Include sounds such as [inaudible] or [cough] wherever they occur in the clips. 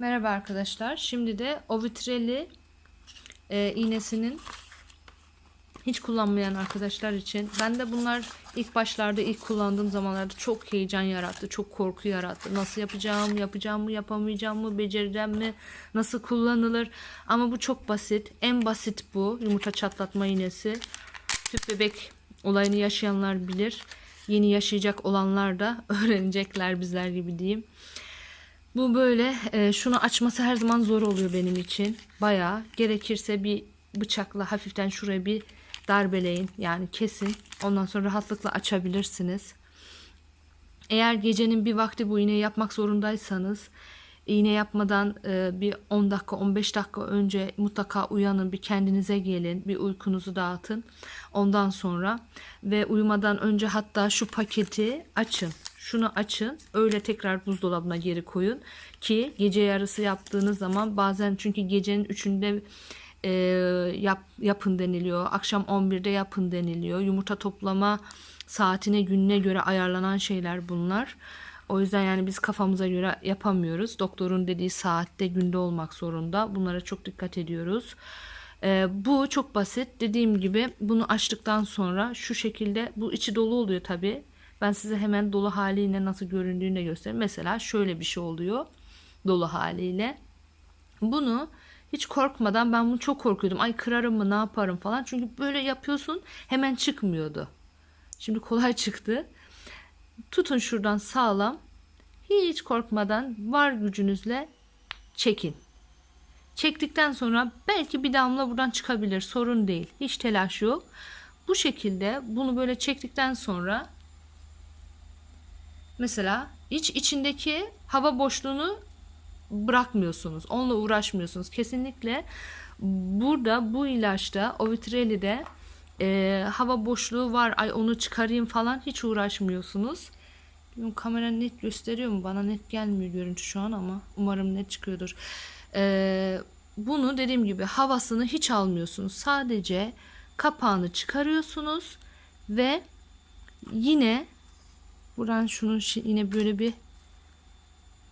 Merhaba arkadaşlar. Şimdi de Ovitrelli e, iğnesinin hiç kullanmayan arkadaşlar için. Ben de bunlar ilk başlarda ilk kullandığım zamanlarda çok heyecan yarattı. Çok korku yarattı. Nasıl yapacağım, yapacağım mı, yapamayacağım mı, becereceğim mi, nasıl kullanılır. Ama bu çok basit. En basit bu. Yumurta çatlatma iğnesi. Tüp bebek olayını yaşayanlar bilir. Yeni yaşayacak olanlar da [laughs] öğrenecekler bizler gibi diyeyim. Bu böyle e, şunu açması her zaman zor oluyor benim için. Bayağı gerekirse bir bıçakla hafiften şuraya bir darbeleyin yani kesin. Ondan sonra rahatlıkla açabilirsiniz. Eğer gecenin bir vakti bu iğneyi yapmak zorundaysanız iğne yapmadan e, bir 10 dakika 15 dakika önce mutlaka uyanın bir kendinize gelin bir uykunuzu dağıtın ondan sonra ve uyumadan önce hatta şu paketi açın şunu açın öyle tekrar buzdolabına geri koyun ki gece yarısı yaptığınız zaman bazen çünkü gecenin üçünde e, yap, yapın deniliyor akşam 11'de yapın deniliyor yumurta toplama saatine gününe göre ayarlanan şeyler bunlar. O yüzden yani biz kafamıza göre yapamıyoruz. Doktorun dediği saatte günde olmak zorunda. Bunlara çok dikkat ediyoruz. Ee, bu çok basit. Dediğim gibi bunu açtıktan sonra şu şekilde bu içi dolu oluyor tabi. Ben size hemen dolu haliyle nasıl göründüğünü de göstereyim. Mesela şöyle bir şey oluyor dolu haliyle. Bunu hiç korkmadan ben bunu çok korkuyordum. Ay kırarım mı ne yaparım falan. Çünkü böyle yapıyorsun hemen çıkmıyordu. Şimdi kolay [laughs] çıktı. Tutun şuradan sağlam. Hiç korkmadan var gücünüzle çekin. Çektikten sonra belki bir damla buradan çıkabilir. Sorun değil. Hiç telaş yok. Bu şekilde bunu böyle çektikten sonra mesela iç içindeki hava boşluğunu bırakmıyorsunuz. Onunla uğraşmıyorsunuz. Kesinlikle burada bu ilaçta Ovitrelli'de e, hava boşluğu var ay onu çıkarayım falan hiç uğraşmıyorsunuz. Bilmiyorum, kamera net gösteriyor mu? Bana net gelmiyor görüntü şu an ama umarım net çıkıyordur. E, bunu dediğim gibi havasını hiç almıyorsunuz. Sadece kapağını çıkarıyorsunuz ve yine buradan şunu şi- yine böyle bir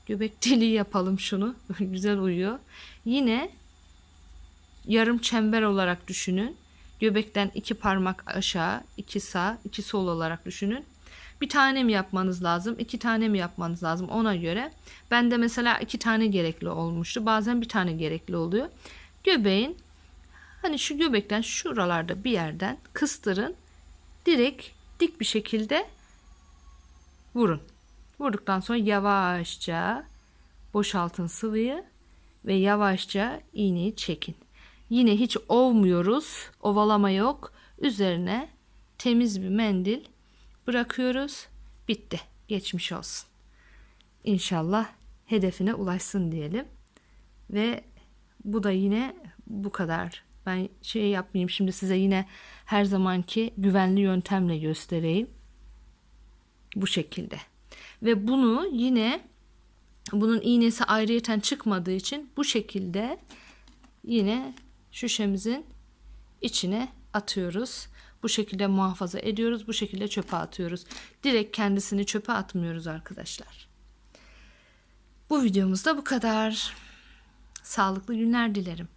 göbek [laughs] deliği yapalım şunu. [laughs] Güzel uyuyor. Yine yarım çember olarak düşünün. Göbekten iki parmak aşağı, iki sağ, iki sol olarak düşünün. Bir tane mi yapmanız lazım, iki tane mi yapmanız lazım ona göre. Ben de mesela iki tane gerekli olmuştu. Bazen bir tane gerekli oluyor. Göbeğin hani şu göbekten şuralarda bir yerden kıstırın. Direkt dik bir şekilde vurun. Vurduktan sonra yavaşça boşaltın sıvıyı ve yavaşça iğneyi çekin. Yine hiç ovmuyoruz. Ovalama yok. Üzerine temiz bir mendil bırakıyoruz. Bitti. Geçmiş olsun. İnşallah hedefine ulaşsın diyelim. Ve bu da yine bu kadar. Ben şey yapmayayım şimdi size yine her zamanki güvenli yöntemle göstereyim. Bu şekilde. Ve bunu yine bunun iğnesi ayrıyeten çıkmadığı için bu şekilde yine şişemizin içine atıyoruz. Bu şekilde muhafaza ediyoruz. Bu şekilde çöpe atıyoruz. Direkt kendisini çöpe atmıyoruz arkadaşlar. Bu videomuzda bu kadar. Sağlıklı günler dilerim.